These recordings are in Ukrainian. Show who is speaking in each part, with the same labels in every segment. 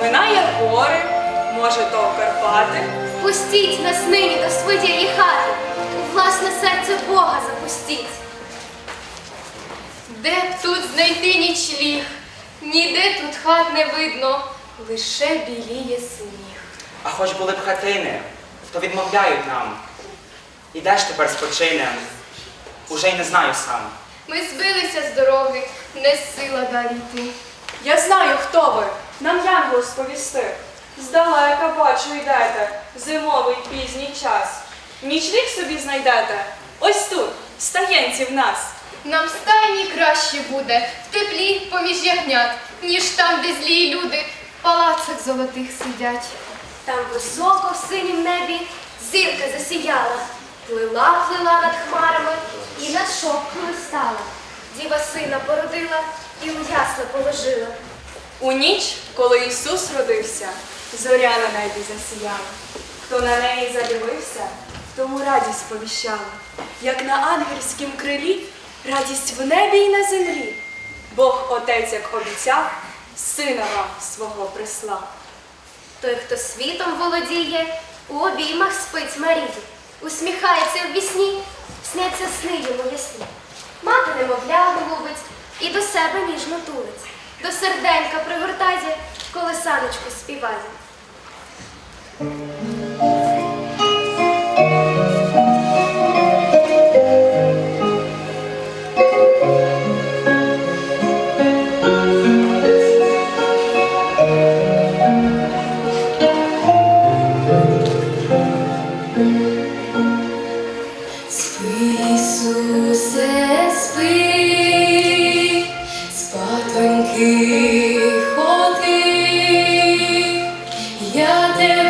Speaker 1: Минає гори, може то Карпати.
Speaker 2: Пустіть нас нині до своєї хати, у власне серце Бога запустіть.
Speaker 3: Де б тут знайти нічліг? Ніде тут хат не видно, лише біліє сніг.
Speaker 4: А хоч були б хатини, то відмовляють нам. І де ж тепер спочинем? Уже й не знаю сам.
Speaker 3: Ми збилися з дороги, не сила далі йти.
Speaker 1: Я знаю, хто ви. Нам Янгол сповістив. Здалека бачу йдете, зимовий пізній час. Нічліг собі знайдете. Ось тут, в стаєнці в нас.
Speaker 3: Нам в стайні краще буде, в теплі поміж ягнят, ніж там, де злі люди в палацах золотих сидять.
Speaker 2: Там високо в синім небі зірка засіяла, плила, плила над хмарами і над шовкою стала. Діва сина породила і у ясла положила.
Speaker 1: У ніч, коли Ісус родився, зоря на небі засіяла. Хто на неї задивився, тому радість повіщала, як на ангельськім крилі, радість в небі й на землі. Бог Отець, як обіцяв, сина вам свого прислав.
Speaker 2: Той, хто світом володіє, у обіймах спить Марії, усміхається в вісні, сняться сни йому ясні. Мати немовля голубить і до себе ніжно тулить, до серденька пригортає, колесаночку співає.
Speaker 5: Я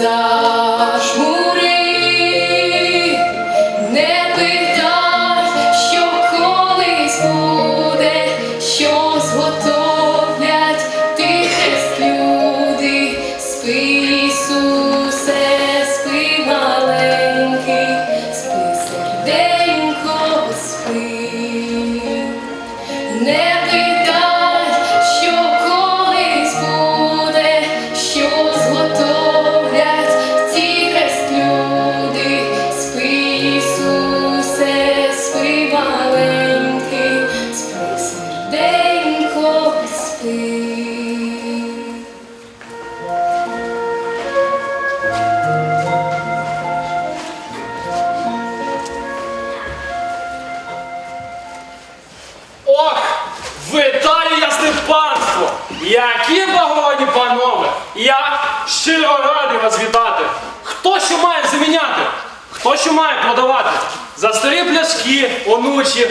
Speaker 6: casa. Щиро радий вас вітати! Хто що має заміняти? Хто що має продавати? За старі пляшки, онучі,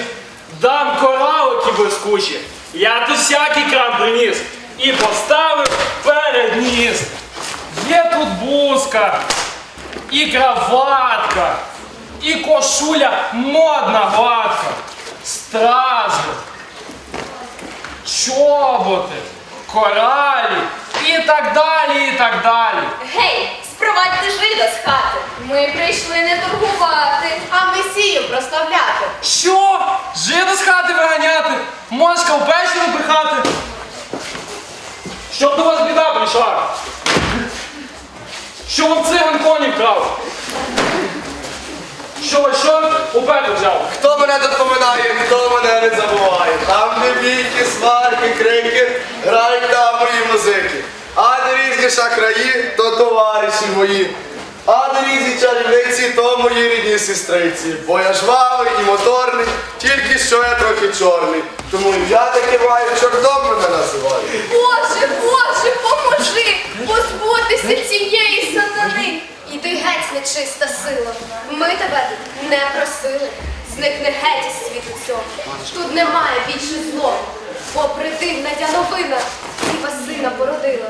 Speaker 6: дам коралики блискучі. Я тут всякий крам приніс і поставив перед ніс. Є тут бузка, і краватка, і кошуля модна гладка, стрази, чоботи, коралі і так далі, і так далі.
Speaker 2: Гей, спровадьте жида з хати. Ми прийшли не торгувати.
Speaker 3: А месію прославляти.
Speaker 6: Що? Жида з хати виганяти? Мошка в печі напихати? Щоб до вас біда прийшла. Що вам циган коні вкрав? Що що? У пекло взяв?
Speaker 7: Хто мене тут поминає, хто мене не забуває. Там де бійки, сварки, крики, грають там мої музики. А де різні шахраї, то товариші мої. А де різні чарівниці, то мої рідні сестриці. Бо я жвавий і моторний, тільки що я трохи чорний. Тому я таки маю, чортом мене називають.
Speaker 3: Боже, Боже, поможи позбутися цієї сатани.
Speaker 2: Іди геть, нечиста сила. Ми тебе не просили. Зникни геть із світу цього. Тут немає більше зло. Бо придивна дяновина діва сина породила.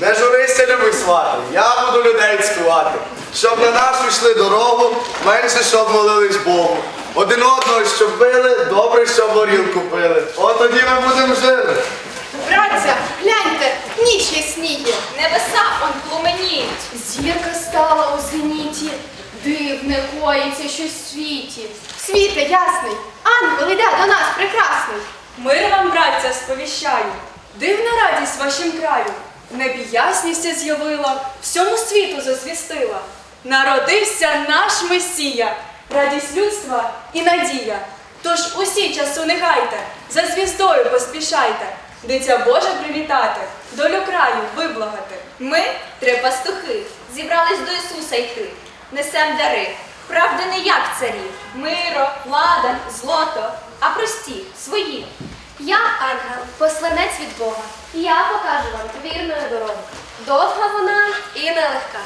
Speaker 7: Не журися, любий свати, я буду людей цькувати. Щоб на нашу йшли дорогу, менше щоб молились Богу. Один одного щоб били, добре, щоб горілку пили. От тоді ми будемо жити.
Speaker 3: Браття, гляньте, ніч ясніє.
Speaker 2: Небеса он пломеніють.
Speaker 3: Зірка стала у зеніті. Дивне коїться щось в світі. Світе ясний, ангел іде до нас прекрасний.
Speaker 1: Мир вам, браття, сповіщаю, дивна радість вашим краю. В небі ясність з'явила, всьому світу зазвістила. Народився наш Месія, радість людства і надія. Тож усі часу не гайте, за звіздою поспішайте, дитя Боже привітати, долю краю виблагати.
Speaker 2: Ми, три пастухи, зібрались до Ісуса йти. Несем дари. Правди не як царі. Миро, ладан, злото, а прості, свої. Я ангел, посланець від Бога. Я покажу вам вірною дорогу. Довга вона і нелегка.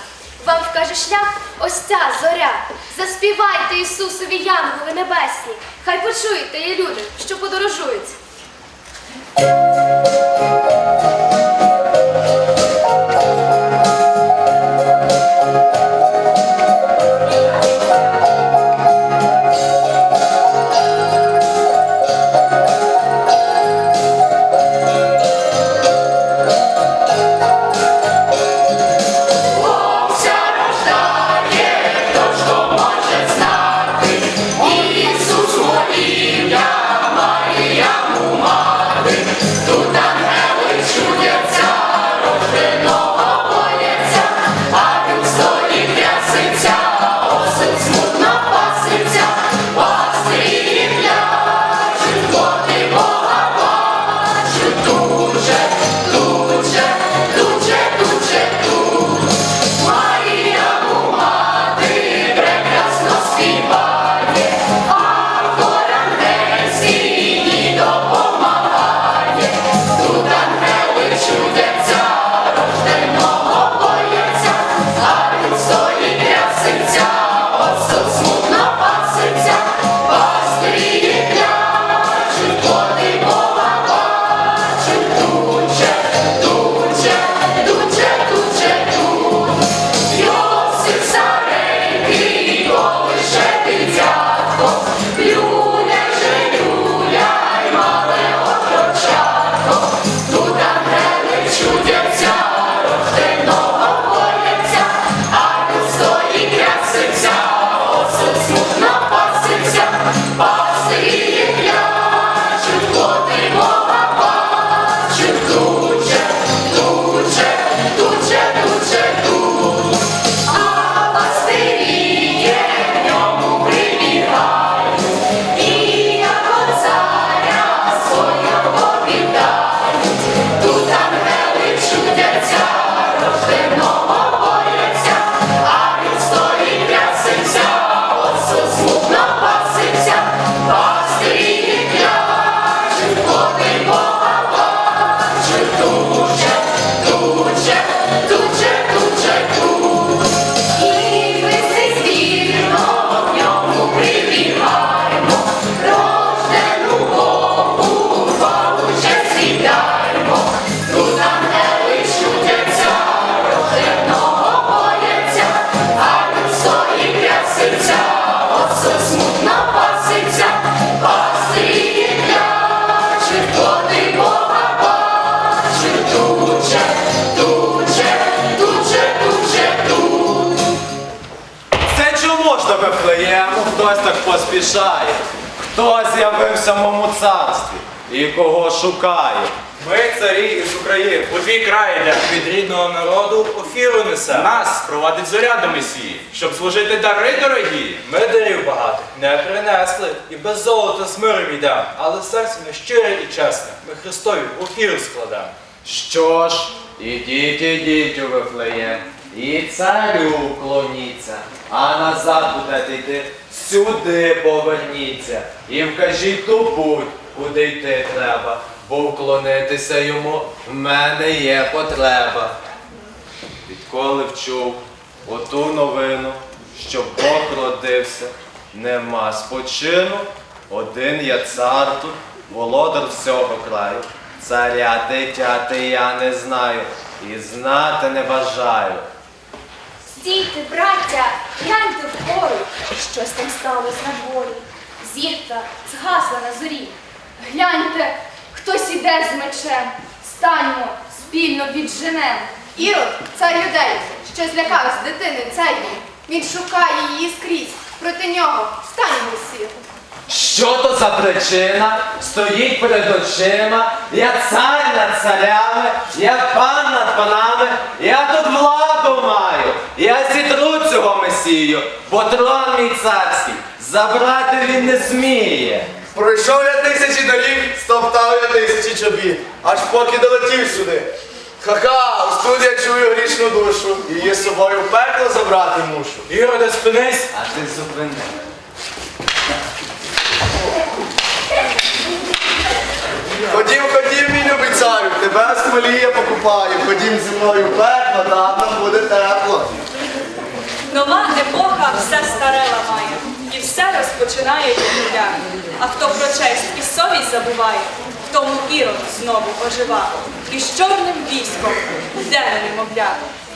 Speaker 2: Вам вкаже шлях ось ця зоря. Заспівайте Ісусові янголи небесні. Хай почуєте і люди, що подорожують.
Speaker 5: Ісус, Марія,
Speaker 8: хтось так поспішає? Хто з'явився в моєму царстві і кого шукає?
Speaker 9: Ми царі із України, у твій край йде від рідного народу офіру несе. Нас провадить зоря до Месії, щоб служити дари дорогі. Ми дарів багатих не принесли, і без золота з миром йдемо. Але серце не щире і чесне. Ми Христові офіру складемо.
Speaker 8: Що ж, ідіть, ідіть у Вифлеєм, і царю вклоніться, а назад будете йти, сюди поверніться, і вкажіть ту путь, куди йти треба, бо вклонитися йому в мене є потреба. Відколи вчув оту новину, що Бог родився, нема спочину, один я цар тут, володар всього краю. Царя дитяти я не знаю і знати не бажаю.
Speaker 2: Стійте, браття, гляньте вгору, щось там сталося на дворі. Зірка згасла на зорі.
Speaker 3: Гляньте, хтось іде з мечем. Станьмо, спільно відженем. Ірод, цар людей, що злякався дитини цей. Він шукає її скрізь. Проти нього станьмо всі.
Speaker 8: Що то за причина стоїть перед очима? Я цар над царями, я пан над панами, я тут владу маю, я зітру цього месію, бо трон мій царський, забрати він не зміє.
Speaker 7: Пройшов я тисячі доріг, стоптав я тисячі чобіт, аж поки долетів сюди. Ха-ха, ось тут я чую грішну душу, її з собою в пекло забрати мушу.
Speaker 9: Іроде, спинись!
Speaker 8: А ти зупини.
Speaker 7: Ходім, ходім, мій любий царю, тебе з хмелі я покупаю. Ходім зі мною в пекло, там нам буде тепло.
Speaker 1: Нова епоха все старе ламає, і все розпочинає від нуля. А хто про честь і совість забуває, в тому ірод знову ожива. І з чорним військом йде на немовля.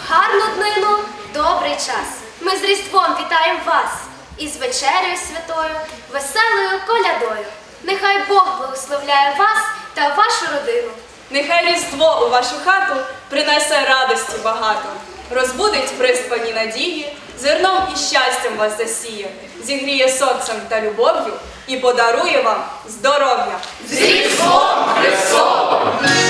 Speaker 2: Гарну днину добрий час. Ми з Різдвом вітаємо вас із вечерею святою, веселою колядою. Нехай Бог благословляє вас та вашу родину.
Speaker 1: Нехай Різдво у вашу хату принесе радості багато, розбудить приспані надії, зерном і щастям вас засіє, зігріє сонцем та любов'ю і подарує вам здоров'я.
Speaker 2: З Різдвом Христовим!